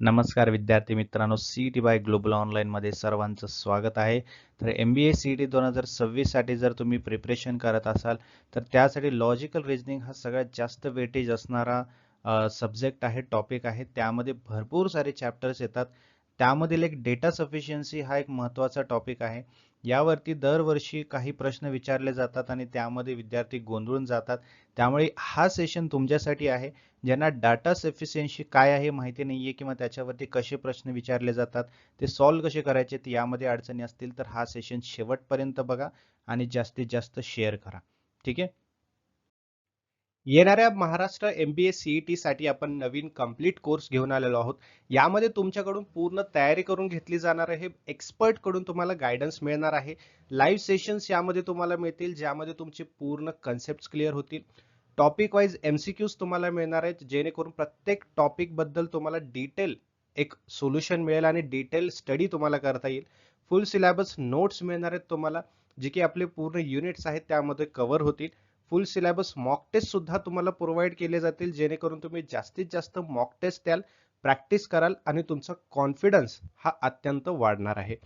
नमस्कार विद्यार्थी मित्रांनो सी टी बाय ग्लोबल ऑनलाईनमध्ये सर्वांचं स्वागत आहे. तर M B A C T दोन हजार सव्वीससाठी जर तुम्ही प्रिपरेशन करत असाल तर त्यासाठी लॉजिकल रिजनिंग हा सगळ्यात जास्त वेटेज असणारा सब्जेक्ट आहे टॉपिक आहे. त्यामध्ये भरपूर सारे चॅप्टर्स येतात. त्यामधील एक डेटा सफिशियन्सी हा एक महत्त्वाचा टॉपिक आहे. यावरती दरवर्षी काही प्रश्न विचारले जातात आणि त्यामध्ये विद्यार्थी गोंधळून जातात. त्यामुळे हा सेशन तुमच्यासाठी आहे. ज्यांना डाटा सफिशियन्सी काय आहे माहिती नाहीये किंवा त्याच्यावरती कसे प्रश्न विचारले जातात ते सॉल्व्ह कसे करायचे ते यामध्ये अडचणी असतील तर हा सेशन शेवटपर्यंत बघा आणि जास्तीत जास्त शेअर करा. ठीक आहे? येणाऱ्या Maharashtra M B S CET साठी आपण नवीन कंप्लीट कोर्स घेऊन आलेलो आहोत. यामध्ये तुमच्याकडून पूर्ण तयारी करून घेतली जाणार आहे. एक्सपर्टकडून तुम्हाला गायडन्स मिळणार आहे. लाईव्ह सेशन्स यामध्ये तुम्हाला मिळतील ज्यामध्ये तुमचे पूर्ण कन्सेप्ट क्लिअर होतील. टॉपिक वाईज एमसीक्यूज तुम्हाला मिळणार आहेत जेणेकरून प्रत्येक टॉपिकबद्दल तुम्हाला डिटेल एक सोल्युशन मिळेल आणि डिटेल स्टडी तुम्हाला करता येईल. फुल सिलेबस नोट्स मिळणार आहेत तुम्हाला जे की आपले पूर्ण युनिट्स आहेत त्यामध्ये कव्हर होतील. फुल सिलेबस मॉक टेस्ट सुद्धा तुम्हाला प्रोव्हाइड केले जातील जेणेकरून तुम्ही जास्तीत जास्त मॉक टेस्ट द्याल प्रॅक्टिस कराल आणि तुमचा कॉन्फिडन्स हा अत्यंत वाढणार आहे.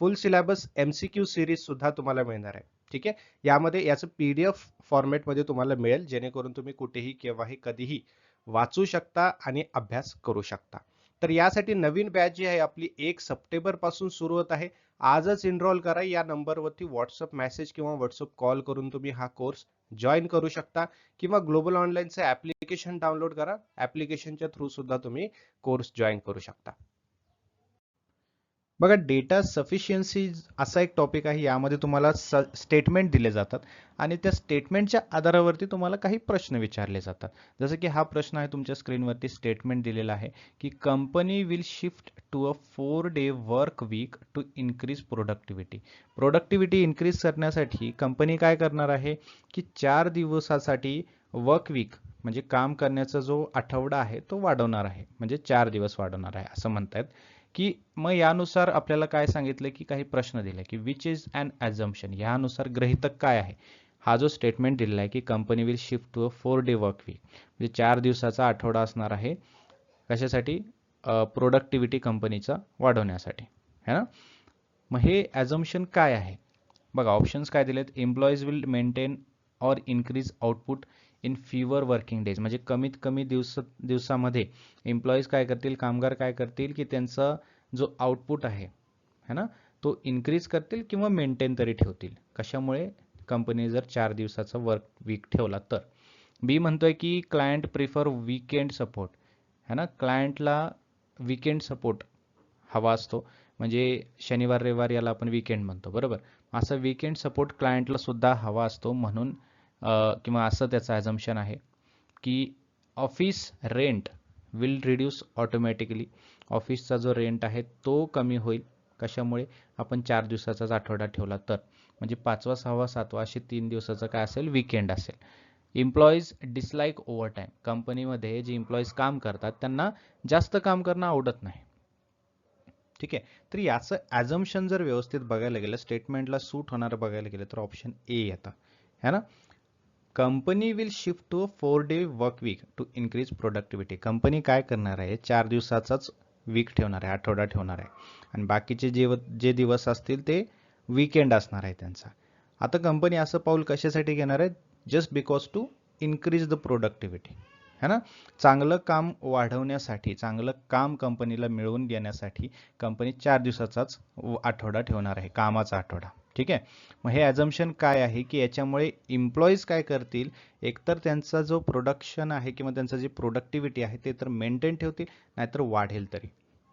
फुल सिलेबस एमसीक्यू सिरीज सुद्धा तुम्हाला मिळणार आहे. ठीक आहे? यामध्ये याचं पीडीएफ फॉर्मॅटमध्ये तुम्हाला मिळेल जेणेकरून तुम्ही कुठेही केव्हाही कधीही वाचू शकता आणि अभ्यास करू शकता. तर यासाठी नवीन बॅच जी आहे आपली एक सप्टेंबरपासून सुरू होत आहे. आजच इनरोल करा. या नंबरवरती व्हॉट्सअप मेसेज किंवा व्हॉट्सअप कॉल करून तुम्ही हा कोर्स जॉईन करू शकता किंवा ग्लोबल ऑनलाईनचं ऍप्लिकेशन डाउनलोड करा. ऍप्लिकेशनच्या थ्रू सुद्धा तुम्ही कोर्स जॉईन करू शकता. बघा डेटा सफिशियन्सी असा एक टॉपिक आहे यामध्ये तुम्हाला स्टेटमेंट दिले जातात आणि त्या स्टेटमेंटच्या आधारावरती तुम्हाला काही प्रश्न विचारले जातात. जसं की हा प्रश्न आहे तुमच्या स्क्रीनवरती स्टेटमेंट दिलेला आहे की company will shift to a four day work week to increase productivity productivity increase करण्यासाठी कंपनी काय करणार आहे की चार दिवसासाठी वर्क वीक म्हणजे काम करण्याचा जो आठवडा आहे तो वाढवणार आहे. म्हणजे चार दिवस वाढवणार आहे असं म्हणतायत. की मग यानुसार आपल्याला काय सांगितलं की काही प्रश्न दिले की विच इज अन ॲझम्पशन यानुसार ग्रहितक काय आहे? हा जो स्टेटमेंट दिलेला आहे की company will shift to a four day work week म्हणजे चार दिवसाचा आठवडा असणार आहे कशासाठी? प्रोडक्टिव्हिटी कंपनीचा वाढवण्यासाठी. है ना? मग हे ॲझम्पशन काय आहे? बघा ऑप्शन्स काय दिलेत? Employees will maintain or increase output in fewer working days म्हणजे कमीत कमी दिवस दिवसामध्ये एम्प्लॉईज काय करतील कामगार काय करतील की त्यांचा जो आउटपुट आहे है ना तो इन्क्रीज करतील किंवा मेंटेन तरी ठेवतील. कशामुळे? कंपनी जर चार दिवसाचा वर्क वीक ठेवला तर. बी म्हणतोय की क्लायंट प्रिफर वीकेंड सपोर्ट है ना क्लायंटला वीकेंड सपोर्ट हवा असतो. म्हणजे शनिवार रविवार याला आपण वीकेंड म्हणतो. बरोबर? असा वीकेंड सपोर्ट क्लायंटला सुद्धा हवा असतो म्हणून किंवा असं त्याचं ॲझम्पशन आहे की office rent will reduce automatically ऑफिसचा जो रेंट आहे तो कमी होईल. कशामुळे? आपण चार दिवसाचाच आठवडा ठेवला तर. म्हणजे पाचवा सहावा सातवा असे तीन दिवसाचं काय असेल? विकेंड असेल. इम्प्लॉईज डिसलाईक ओव्हर टाईम कंपनीमध्ये जे इम्प्लॉईज काम करतात त्यांना जास्त काम करणं आवडत नाही. ठीक आहे? तर याचं ॲझम्पशन जर व्यवस्थित बघायला गेलं स्टेटमेंटला सूट होणारं बघायला गेलं तर ऑप्शन ए येतं है ना? Company will shift to a four day work week to increase productivity. Company काय करणार आहे? चार दिवसाचाच वीक ठेवणार आहे आठवडा ठेवणार आहे. आणि बाकीचे जे जे दिवस असतील ते वीकेंड असणार आहे त्यांचा. आता कंपनी असं पाऊल कशासाठी घेणार आहे? Just because to increase the productivity है ना? चांगलं काम वाढवण्यासाठी चांगलं काम कंपनीला मिळवून देण्यासाठी कंपनी चार दिवसाचाच आठवडा ठेवणार आहे कामाचा आठवडा. ठीक आहे? मग हे ॲजम्शन काय आहे की याच्यामुळे इम्प्लॉईज काय करतील? एकतर त्यांचा जो प्रोडक्शन आहे किंवा त्यांचं जी प्रोडक्टिव्हिटी आहे ते तर मेंटेन ठेवतील नाहीतर वाढेल तरी.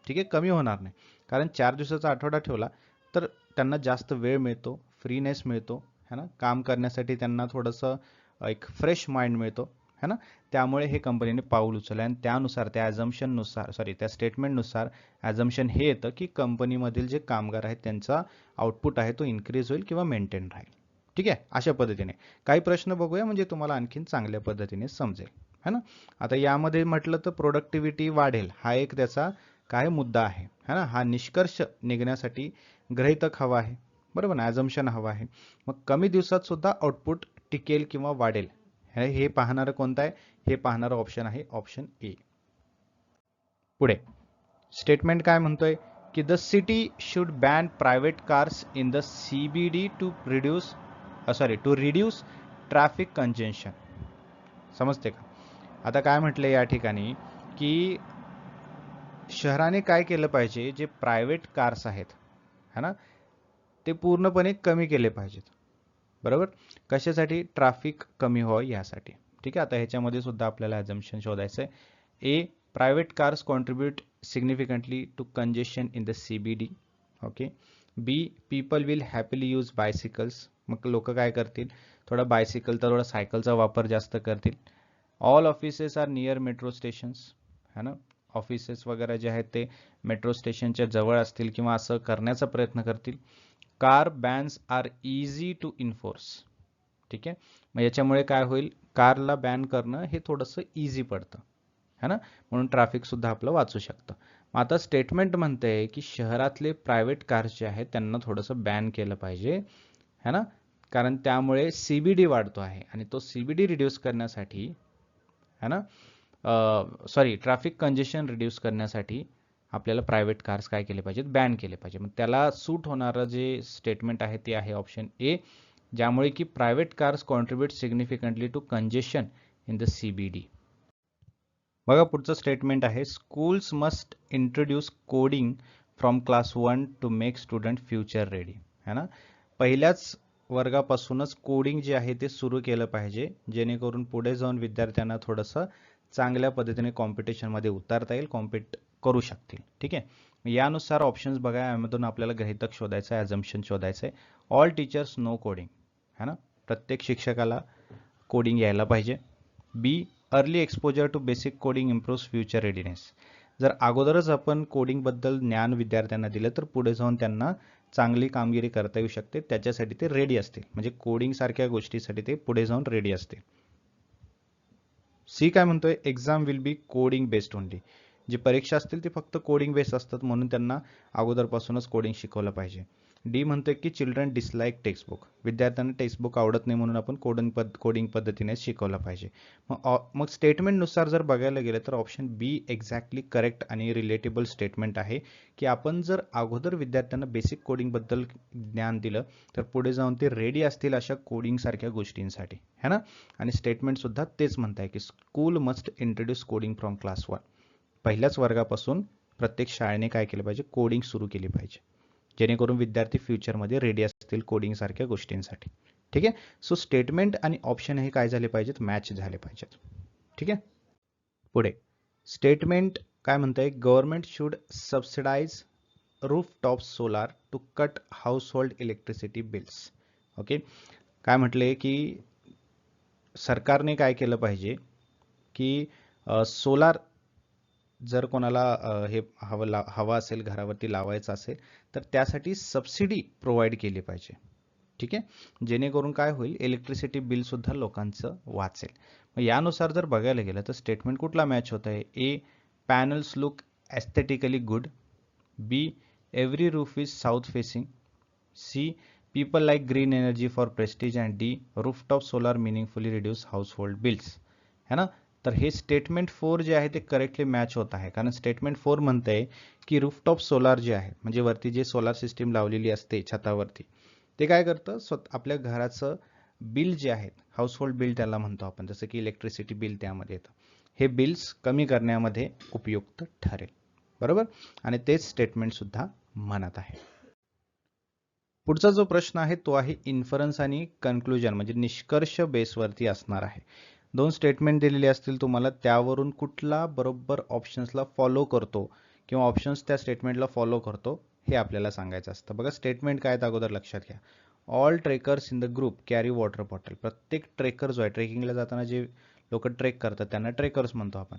ठीक आहे? कमी होणार नाही. कारण चार दिवसाचा आठवडा ठेवला तर त्यांना जास्त वेळ मिळतो फ्रीनेस मिळतो है ना? काम करण्यासाठी त्यांना थोडंसं एक फ्रेश माइंड मिळतो. है ना? त्यामुळे हे कंपनीने पाऊल उचललं आणि त्यानुसार त्या ॲझम्पशननुसार सॉरी त्या स्टेटमेंटनुसार ॲझम्पशन हे येतं की कंपनीमधील जे कामगार आहेत त्यांचा आउटपुट आहे तो इन्क्रीज होईल किंवा मेंटेन राहील. ठीक आहे? अशा पद्धतीने. काही प्रश्न बघूया म्हणजे तुम्हाला आणखीन चांगल्या पद्धतीने समजेल. है ना? आता यामध्ये म्हटलं तर प्रोडक्टिव्हिटी वाढेल हा एक त्याचा काय मुद्दा आहे. है ना? हा निष्कर्ष निघण्यासाठी ग्रहितक हवा आहे. बरोबर ना? ॲझम्पशन हवा आहे. मग कमी दिवसात सुद्धा आउटपुट टिकेल किंवा वाढेल हे पाहणारं कोणतं आहे? हे पाहणारं ऑप्शन आहे ऑप्शन ए पुढे. स्टेटमेंट काय म्हणतोय? की the city should ban private cars in the C B D to reduce sorry to reduce traffic congestion समजते का? आता काय म्हटलं या ठिकाणी? की शहराने काय केलं पाहिजे? जे प्रायव्हेट कार्स आहेत है ना? ते पूर्णपणे कमी केले पाहिजेत. बरोबर? कशासाठी? ट्रॅफिक कमी व्हावं यासाठी. ठीक आहे? आता ह्याच्यामध्ये सुद्धा आपल्याला ॲझम्शन शोधायचं आहे A private cars contribute significantly to congestion in the C B D okay B people will happily use bicycles मग लोक काय करतील? थोडा बायसिकल तर थोडा सायकलचा वापर जास्त करतील. All offices are near metro stations है ना? ऑफिसेस वगैरे जे आहेत ते मेट्रो स्टेशनच्या जवळ असतील किंवा असं करण्याचा प्रयत्न करतील. Car bans are easy to enforce ठीक आहे? मग याच्यामुळे काय होईल? कारला बॅन करणं हे थोडंसं इझी पडतं. है ना? म्हणून ट्रॅफिकसुद्धा आपलं वाचू शकतं. मग आता स्टेटमेंट म्हणते की शहरातले प्रायव्हेट कार्स जे आहेत त्यांना थोडंसं बॅन केलं पाहिजे. है ना? कारण त्यामुळे सी बी डी वाढतो आहे आणि तो सी बी डी रिड्यूस करण्यासाठी है ना? सॉरी ट्रॅफिक कंजेशन रिड्यूस करण्यासाठी आपल्याला प्रायव्हेट कार्स काय केले पाहिजेत? बॅन केले पाहिजे मग त्याला सूट होणारं जे स्टेटमेंट आहे ते आहे ऑप्शन ए ज्यामुळे की private cars contribute significantly to congestion in the C B D बघा पुढचं स्टेटमेंट आहे. Schools must introduce coding from class one to make student future ready है ना? पहिल्याच वर्गापासूनच कोडिंग जे आहे ते सुरू केलं पाहिजे जेणेकरून पुढे जाऊन विद्यार्थ्यांना थोडंसं चांगल्या पद्धतीने कॉम्पिटिशनमध्ये उतारता येईल. कॉम्पिट करू शकतील. ठीक आहे? यानुसार ऑप्शन्स बघा यामधून आपल्याला ग्रहितक शोधायचं आहे ॲझम्शन शोधायचं आहे ऑल टीचर्स नो कोडिंग है ना? प्रत्येक शिक्षकाला कोडिंग यायला पाहिजे. B early exposure to basic coding improves future readiness जर अगोदरच आपण कोडिंगबद्दल ज्ञान विद्यार्थ्यांना दिलं तर पुढे जाऊन त्यांना चांगली कामगिरी करता येऊ शकते. त्याच्यासाठी ते रेडी असतील. म्हणजे कोडिंगसारख्या गोष्टीसाठी ते पुढे जाऊन रेडी असतील. सी काय म्हणतोय? Exam will be coding based only जी परीक्षा असतील ती फक्त कोडिंग बेस असतात म्हणून त्यांना अगोदरपासूनच कोडिंग शिकवलं पाहिजे. डी म्हणतोय की चिल्ड्रन डिसलाईक टेक्स्टबुक विद्यार्थ्यांना टेक्स्टबुक आवडत नाही म्हणून आपण कोडिंग पद कोडिंग पद्धतीने शिकवलं पाहिजे. मग मग स्टेटमेंटनुसार जर बघायला गेलं तर ऑप्शन बी एक्झॅक्टली करेक्ट आणि रिलेटेबल स्टेटमेंट आहे की आपण जर अगोदर विद्यार्थ्यांना बेसिक कोडिंगबद्दल ज्ञान दिलं तर पुढे जाऊन ते रेडी असतील अशा कोडिंगसारख्या गोष्टींसाठी. है ना? आणि स्टेटमेंटसुद्धा तेच म्हणत आहे की school must introduce coding from class one पहिल्याच वर्गापासून प्रत्येक शाळेने काय केलं पाहिजे? कोडिंग सुरू केली पाहिजे. जेणेकरून विद्यार्थी फ्युचरमध्ये रेडी असतील कोडिंगसारख्या गोष्टींसाठी. ठीक आहे? सो स्टेटमेंट आणि ऑप्शन हे काय झाले पाहिजेत? मॅच झाले पाहिजेत. ठीक आहे? पुढे. स्टेटमेंट काय म्हणतंय? Government should subsidise rooftop solar to cut household electricity bills okay काय म्हटले की सरकारने काय केलं पाहिजे? की सोलार जर कोणाला हे हवं ला हवा असेल घरावरती लावायचं असेल तर त्यासाठी सबसिडी प्रोव्हाइड केली पाहिजे. ठीक आहे? जेणेकरून काय होईल इलेक्ट्रिसिटी बिलसुद्धा लोकांचं वाचेल. मग यानुसार जर बघायला गेलं तर स्टेटमेंट कुठला मॅच होत आहे? A panels look aesthetically good. B every roof is south facing. C people like green energy for prestige. And D rooftop solar meaningfully reduce household bills. है ना? तर हे स्टेटमेंट फोर जे आहे ते करेक्टली मॅच होत आहे. कारण स्टेटमेंट फोर म्हणते की रूफटॉप सोलार जे आहे म्हणजे वरती जे सोलार सिस्टीम लावलेली असते छतावरती ते काय करतं? स्वत आपल्या घराचं बिल जे आहेत हाऊसहोल्ड बिल त्याला म्हणतो आपण जसं की इलेक्ट्रिसिटी बिल त्यामध्ये येतं. हे बिल्स कमी करण्यामध्ये उपयुक्त ठरेल. बरोबर? आणि तेच स्टेटमेंट सुद्धा म्हणत आहे. पुढचा जो प्रश्न आहे तो आहे इन्फरन्स आणि कन्क्लुजन म्हणजे निष्कर्ष बेसवरती असणार आहे. दोन स्टेटमेंट दिलेली असतील तुम्हाला त्यावरून कुठला बरोबर ऑप्शन्सला फॉलो करतो किंवा ऑप्शन्स त्या स्टेटमेंटला फॉलो करतो हे आपल्याला सांगायचं असतं. बघा स्टेटमेंट काय अगोदर लक्षात घ्या. All trekkers in the group carry water bottle प्रत्येक ट्रेकर जो आहे ट्रेकिंगला जाताना जे लोक ट्रेक करतात त्यांना ट्रेकर्स म्हणतो आपण.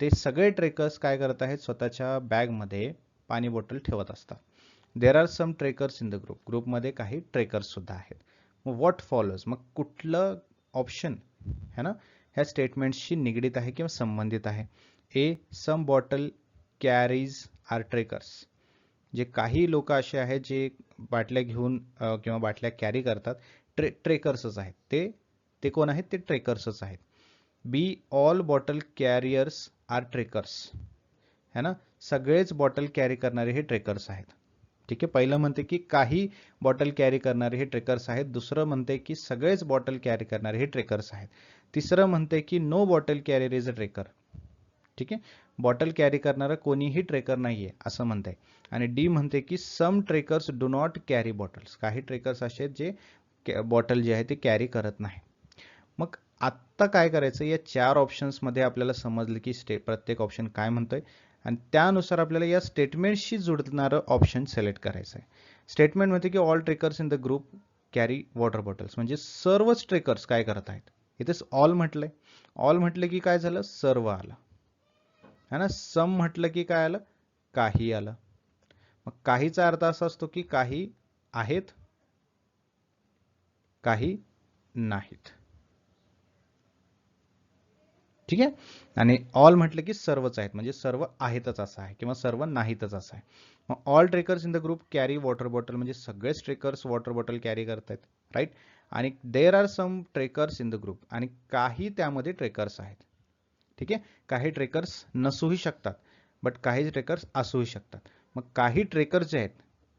ते सगळे ट्रेकर्स काय करत आहेत स्वतःच्या बॅगमध्ये पाणी बॉटल ठेवत असतात. There are some trekkers in the group ग्रुपमध्ये काही ट्रेकर्ससुद्धा आहेत. मग व्हॉट फॉलोज मग कुठलं ऑप्शन है ना? ह्या स्टेटमेंट्सशी निगडीत आहे किंवा संबंधित आहे. A some bottle carries are trekkers जे काही लोक असे आहेत जे बाटल्या घेऊन किंवा बाटल्या कॅरी करतात ट्रे ट्रेकर्सच आहेत. ते ते कोण आहेत? ते ट्रेकर्सच आहेत. B all bottle carriers are trekkers है ना? सगळेच बॉटल कॅरी करणारे हे ट्रेकर्स आहेत. ठीक आहे पहिलं म्हणते की काही बॉटल कॅरी करणारे हे ट्रेकर्स आहेत. दुसरं म्हणते की सगळेच बॉटल कॅरी करणारे हे ट्रेकर्स आहेत. तिसरं म्हणते की no bottle carrier is a trekker ठीक आहे बॉटल कॅरी करणारं कोणीही ट्रेकर नाही आहे असं म्हणते. आणि डी म्हणते की some trekkers do not carry bottles काही ट्रेकर्स असे आहेत जे बॉटल जे आहे ते कॅरी करत नाही. मग आत्ता काय करायचं? या चार ऑप्शन्समध्ये आपल्याला समजलं की स्टे प्रत्येक ऑप्शन काय म्हणतोय. आणि त्यानुसार आपल्याला या स्टेटमेंटशी जुडणारं ऑप्शन सिलेक्ट करायचं आहे स्टेटमेंट म्हणते की all trekkers in the group carry water bottles म्हणजे सर्वच ट्रेकर्स काय करत आहेत? इथेच ऑल म्हटलंय. ऑल म्हटलं की काय झालं? सर्व आलं. है ना? सम म्हटलं की काय आलं? काही आलं. मग काहीचा अर्थ असा असतो की काही आहेत काही नाहीत. ठीक आहे? आणि ऑल म्हटलं की सर्वच आहेत. म्हणजे सर्व आहेतच असं आहे किंवा सर्व नाहीतच असं आहे. मग all trekkers in the group carry water bottle म्हणजे सगळेच ट्रेकर्स वॉटर बॉटल कॅरी करतायत राईट आणि there are some trekkers in the group आणि काही त्यामध्ये ट्रेकर्स आहेत. ठीक आहे? काही ट्रेकर्स नसूही शकतात बट काही ट्रेकर्स असूही शकतात. मग काही ट्रेकर्स जे आहेत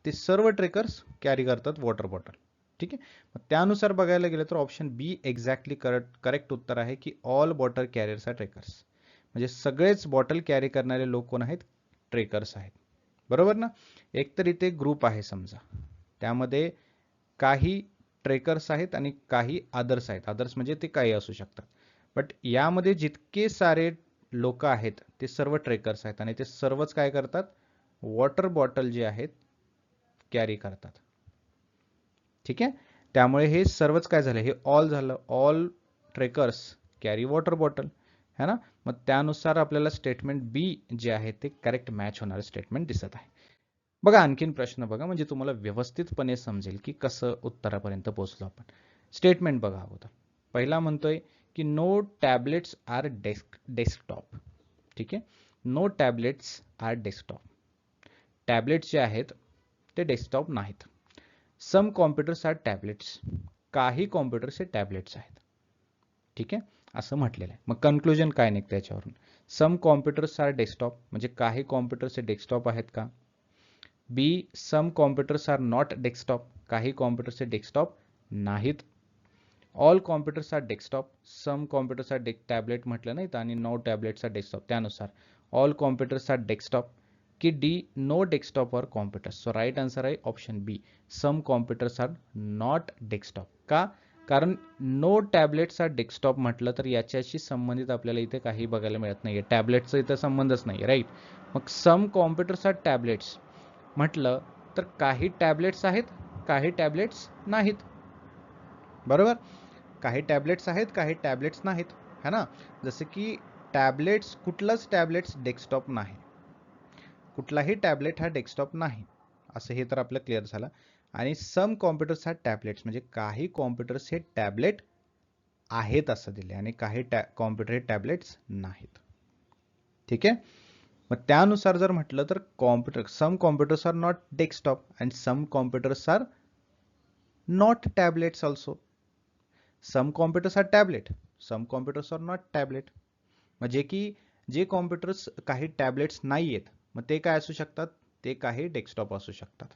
ते सर्व ट्रेकर्स कॅरी करतात वॉटर बॉटल ठीक आहे? मग त्यानुसार बघायला गेलं तर option B exactly correct correct उत्तर आहे की all bottle carriers are trekkers म्हणजे सगळेच बॉटल कॅरी करणारे लोक कोण आहेत? ट्रेकर्स आहेत. बरोबर ना? एकतर इथे ग्रुप आहे समजा. त्यामध्ये काही ट्रेकर्स आहेत आणि काही आदर्स आहेत. आदर्स म्हणजे ते काही असू शकतात. बट यामध्ये जितके सारे लोक आहेत ते सर्व ट्रेकर्स आहेत. आणि ते सर्वच काय करतात? वॉटर बॉटल जे आहेत कॅरी करतात. ठीक आहे? त्यामुळे हे सर्वच काय झालं? हे ऑल झालं. All trekkers carry water bottle है ना? मग त्यानुसार आपल्याला स्टेटमेंट बी जे आहे ते करेक्ट मॅच होणारं स्टेटमेंट दिसत आहे. बघा आणखीन प्रश्न बघा. म्हणजे तुम्हाला व्यवस्थितपणे समजेल की कसं उत्तरापर्यंत पोहोचलो आपण. स्टेटमेंट बघा अगोदर. पहिला म्हणतोय की no tablets are desk desktop ठीक आहे? No tablets are desktop tablets जे आहेत ते डेस्कटॉप नाहीत. सम कॉम्प्युटर्स आर टॅबलेट्स काही कॉम्प्युटर्स हे टॅबलेट्स आहेत. ठीक आहे? असं म्हटलेलं आहे. मग कन्क्लुजन काय निघतं त्याच्यावरून सम कॉम्प्युटर्स आर डेस्कटॉप म्हणजे काही कॉम्प्युटर्स हे डेस्कटॉप आहेत का? B some computers are not desktop काही कॉम्प्युटर्स हे डेस्कटॉप नाहीत. All computers are desktop some computers are deck tablet म्हटलं नाहीत आणि नऊ टॅबलेट्स आर डेस्कटॉप त्यानुसार. ऑल कॉम्प्युटर्स आर डेस्कटॉप की D no desktop or computers so right answer आहे option B some computers are not desktop का? कारण no tablets are desktop म्हटलं तर याच्याशी संबंधित आपल्याला इथे काही बघायला मिळत नाही आहे टॅबलेटचा इथं संबंधच नाही राईट मग सम कॉम्प्युटर्स आर टॅबलेट्स म्हटलं तर काही टॅबलेट्स आहेत काही टॅबलेट्स नाहीत. बरोबर? काही टॅबलेट्स आहेत काही टॅबलेट्स नाहीत. है ना? जसं की टॅबलेट्स कुठलंच टॅबलेट्स डेस्कटॉप नाही. कुठलाही टॅबलेट हा डेस्कटॉप नाही. असं हे तर आपलं क्लिअर झालं. आणि सम कॉम्प्युटर्स हा टॅबलेट्स म्हणजे काही कॉम्प्युटर्स हे टॅबलेट आहेत असं दिले आणि काही टॅ कॉम्प्युटर हे टॅबलेट्स नाहीत. ठीक आहे? मग त्यानुसार जर म्हटलं तर computer some computers are not desktop and some computers are not tablets also. Some computers are tablet some computers are not tablet. म्हणजे की जे कॉम्प्युटर्स काही टॅबलेट्स नाही आहेत मग ते काय असू शकतात? ते काही डेस्कटॉप असू शकतात.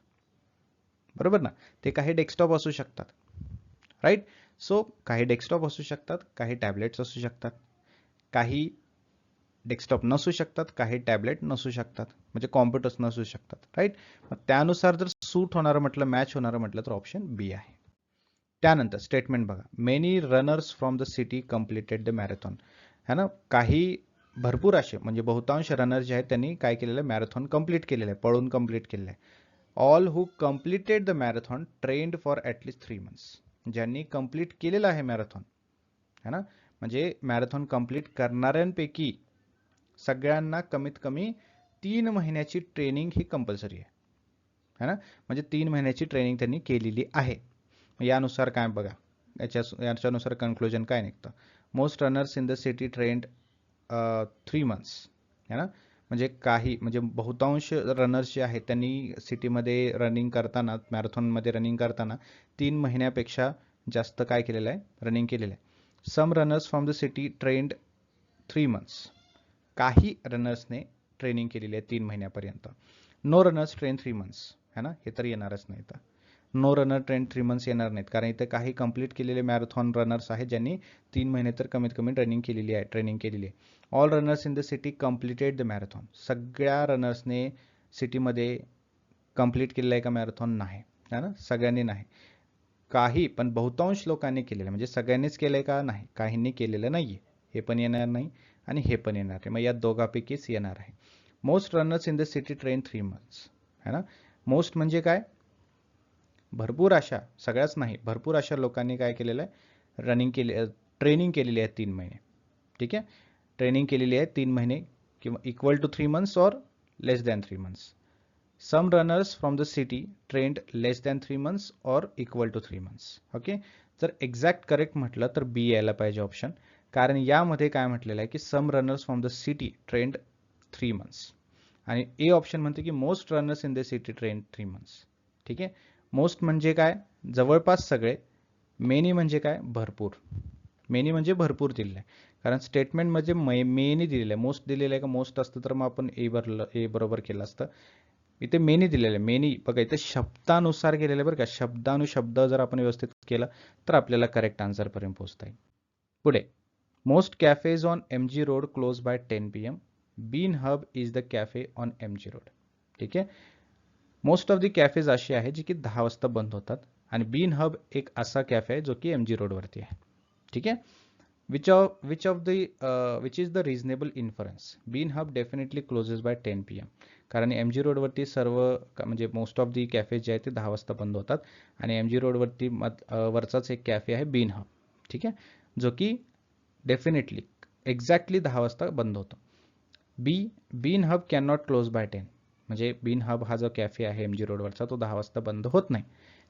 बरोबर ना? ते काही डेस्कटॉप असू शकतात. राईट सो काही डेस्कटॉप असू शकतात काही टॅबलेट्स असू शकतात. काही डेस्कटॉप नसू शकतात काही टॅबलेट नसू शकतात. म्हणजे कॉम्प्युटर्स नसू शकतात. राईट मग त्यानुसार जर सूट होणारं म्हटलं मॅच होणारं म्हटलं तर ऑप्शन बी आहे. त्यानंतर स्टेटमेंट बघा. Many runners from the city completed the marathon है ना? काही भरपूर असे म्हणजे बहुतांश रनर जे आहेत त्यांनी काय केलेलं आहे मॅरेथॉन कंप्लीट केलेलं आहे पळून कंप्लीट केलेलं आहे. All who completed the marathon trained for at least three months ज्यांनी कंप्लीट केलेलं आहे मॅरेथॉन है ना? म्हणजे मॅरेथॉन कंप्लीट करणाऱ्यांपैकी सगळ्यांना कमीत कमी तीन महिन्याची ट्रेनिंग ही कंपल्सरी आहे. है ना? म्हणजे तीन महिन्याची ट्रेनिंग त्यांनी केलेली आहे. यानुसार काय बघा याच्या याच्यानुसार कन्क्लुजन काय निघतं? Most runners in the city trained three months है ना? म्हणजे काही म्हणजे बहुतांश रनर्स जे आहेत त्यांनी सिटीमध्ये रनिंग करताना मॅरेथॉनमध्ये रनिंग करताना तीन महिन्यापेक्षा जास्त काय केलेलं आहे? रनिंग केलेलं आहे. Some runners from the city trained three months काही रनर्सने ट्रेनिंग केलेली आहे तीन महिन्यापर्यंत. No runners train three months है ना? हे तर येणारच नाही तर no runner train three months येणार नाहीत. कारण इथे काही कंप्लीट केलेले मॅरेथॉन रनर्स आहेत ज्यांनी तीन महिने तर कमीत कमी रनिंग केलेली आहे ट्रेनिंग केलेली आहे. All runners in the city completed the marathon सगळ्या रनर्सने सिटीमध्ये कंप्लीट केलेला आहे का मॅरेथॉन नाही. है ना? सगळ्यांनी नाही. काही पण बहुतांश लोकांनी केलेलं म्हणजे सगळ्यांनीच केलंय का? नाही. काहींनी केलेलं नाहीये. हे पण येणार नाही आणि हे पण येणार आहे मग या दोघापैकीच येणार आहे. Most runners in the city train three months है ना? मोस्ट म्हणजे काय? भरपूर अशा सगळ्याच नाही भरपूर अशा लोकांनी काय केलेलं आहे? रनिंग केली ट्रेनिंग केलेली आहे तीन महिने. ठीक आहे? ट्रेनिंग केलेली आहे तीन महिने किंवा equal to three months or less than three months some runners from the city trained less than three months or equal to three months okay जर एक्झॅक्ट करेक्ट म्हटलं तर बी यायला पाहिजे ऑप्शन कारण यामध्ये काय म्हटलेलं आहे की some runners from the city trained three months आणि ए ऑप्शन म्हणते की most runners in the city trained three months ठीक आहे? मोस्ट म्हणजे काय? जवळपास सगळे. मेनी म्हणजे काय? भरपूर. मेनी म्हणजे भरपूर दिलेलं आहे. कारण स्टेटमेंट म्हणजे मे मेनी दिलेलं आहे. मोस्ट दिलेलं आहे का मोस्ट असतं तर मग आपण ए भरलं ए बरोबर केलं असतं. इथे मेनी दिलेलं आहे. मेनी बघा इथे शब्दानुसार केलेलं आहे बरं का. शब्दानुशब्द जर आपण व्यवस्थित केलं तर आपल्याला करेक्ट आन्सरपर्यंत पोहोचता येईल. पुढे most cafes on M G road close by ten P M bean hub is the cafe on M G road ठीक आहे? मोस्ट ऑफ दी कॅफेज अशी आहे जी की दहा वाजता बंद होतात. आणि बीन हब एक असा कॅफे आहे जो की एम जी रोडवरती आहे. ठीक आहे? Which of which of the which is the the uh, inference inference? Hub definitely closes by ten P M कारण एम जी रोडवरती सर्व म्हणजे मोस्ट ऑफ दी कॅफे जे आहे ते दहा वाजता बंद होतात. आणि एम जी रोडवरती मत वरचाच एक कॅफे आहे बीन हब ठीक आहे? जो की डेफिनेटली एक्झॅक्टली दहा वाजता बंद होतो. Be bean hub can not close by ten म्हणजे बीन हब हा जो कॅफे आहे एम जी रोडवरचा तो दहा वाजता बंद होत नाही.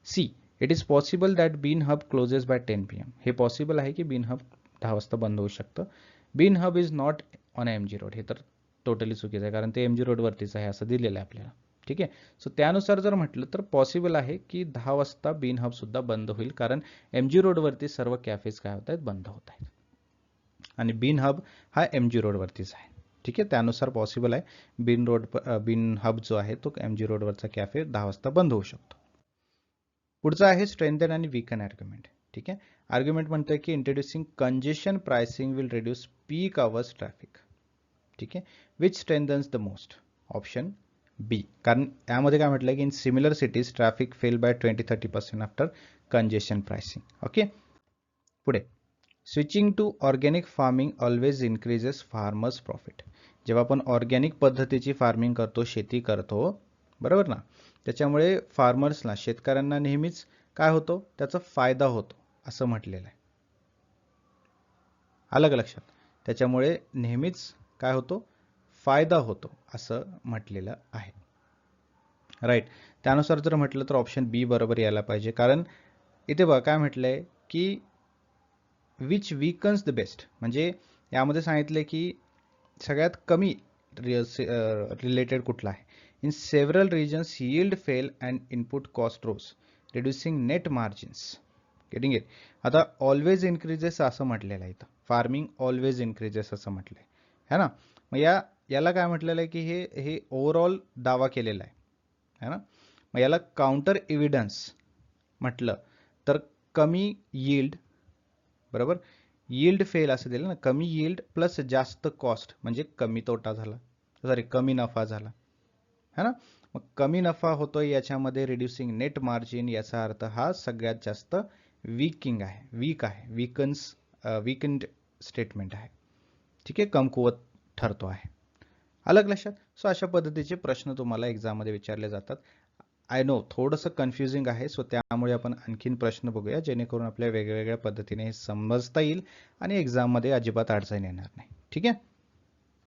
C it is possible that bean hub closes by ten P M हे पॉसिबल आहे की बीन हब दहा वाजता बंद होऊ शकतं. Bean hub is not on M G road. हे तर टोटली चुकीचं आहे कारण ते एम जी रोडवरतीच आहे असं दिलेलं आहे आपल्याला. ठीक आहे? सो त्यानुसार जर म्हटलं तर पॉसिबल आहे की दहा वाजता बिन हब सुद्धा बंद होईल कारण एम जी रोडवरती सर्व कॅफेज काय होत आहेत? बंद होत आहेत. आणि बिन हब हा एम जी रोडवरतीच आहे. ठीक आहे? त्यानुसार पॉसिबल आहे बिन रोड बिन हब जो आहे तो एम जी रोडवरचा कॅफे दहा वाजता बंद होऊ शकतो. पुढचा आहे स्ट्रेंथन आणि वीकन आर्ग्युमेंट ठीक आहे? आर्ग्युमेंट म्हणतोय की introducing congestion pricing will reduce peak hours traffic ठीक आहे? Which strengthens the most option B कारण यामध्ये काय म्हटलं की in similar cities traffic fell by twenty thirty percent after congestion pricing okay पुढे. Switching to organic farming always increases farmers profit जेव्हा आपण ऑर्गॅनिक पद्धतीची फार्मिंग करतो शेती करतो बरोबर ना? त्याच्यामुळे फार्मर्सला शेतकऱ्यांना नेहमीच काय होतो? त्याचा फायदा होतो. असं म्हटलेलं आहे. अलग लक्षात? त्याच्यामुळे नेहमीच काय होतो? फायदा होतो असं म्हटलेलं आहे. राईट त्यानुसार जर म्हटलं तर ऑप्शन बी बरोबर यायला पाहिजे. कारण इथे बघा काय म्हटलंय की विच वीकन्स द बेस्ट म्हणजे यामध्ये सांगितले की सगळ्यात कमी रिलेटेड uh, कुठला आहे? In several regions yield fell and input cost rose reducing net margins getting it आता ऑलवेज इन्क्रीजेस असं म्हटलेलं आहे इथं. फार्मिंग ऑलवेज इन्क्रीजेस असं म्हटलंय. है ना? मग या याला काय म्हटलेलं आहे की हे हे ओव्हरऑल दावा केलेला आहे. है ना? मग याला काउंटर एव्हिडन्स म्हटलं. तर कमी यील्ड बरोबर? यील्ड फेल असं दिलं ना? कमी यील्ड प्लस जास्त कॉस्ट म्हणजे कमी तोटा झाला. सॉरी कमी नफा झाला. है ना? मग कमी नफा होतोय याच्यामध्ये रिड्युसिंग नेट मार्जिन याचा अर्थ हा सगळ्यात जास्त वीकिंग आहे वीक आहे वीकन्स वीकंड स्टेटमेंट आहे. ठीक आहे कमकुवत ठरतो आहे. अलग लक्षात. सो अशा पद्धतीचे प्रश्न तुम्हाला एक्झाममध्ये विचारले जातात. आय नो थोडंसं कन्फ्युजिंग आहे. सो त्यामुळे आपण आणखीन प्रश्न बघूया जेणेकरून आपल्या वेगवेगळ्या पद्धतीने हे समजता येईल आणि एक्झाममध्ये अजिबात अडचण येणार नाही. ठीक आहे?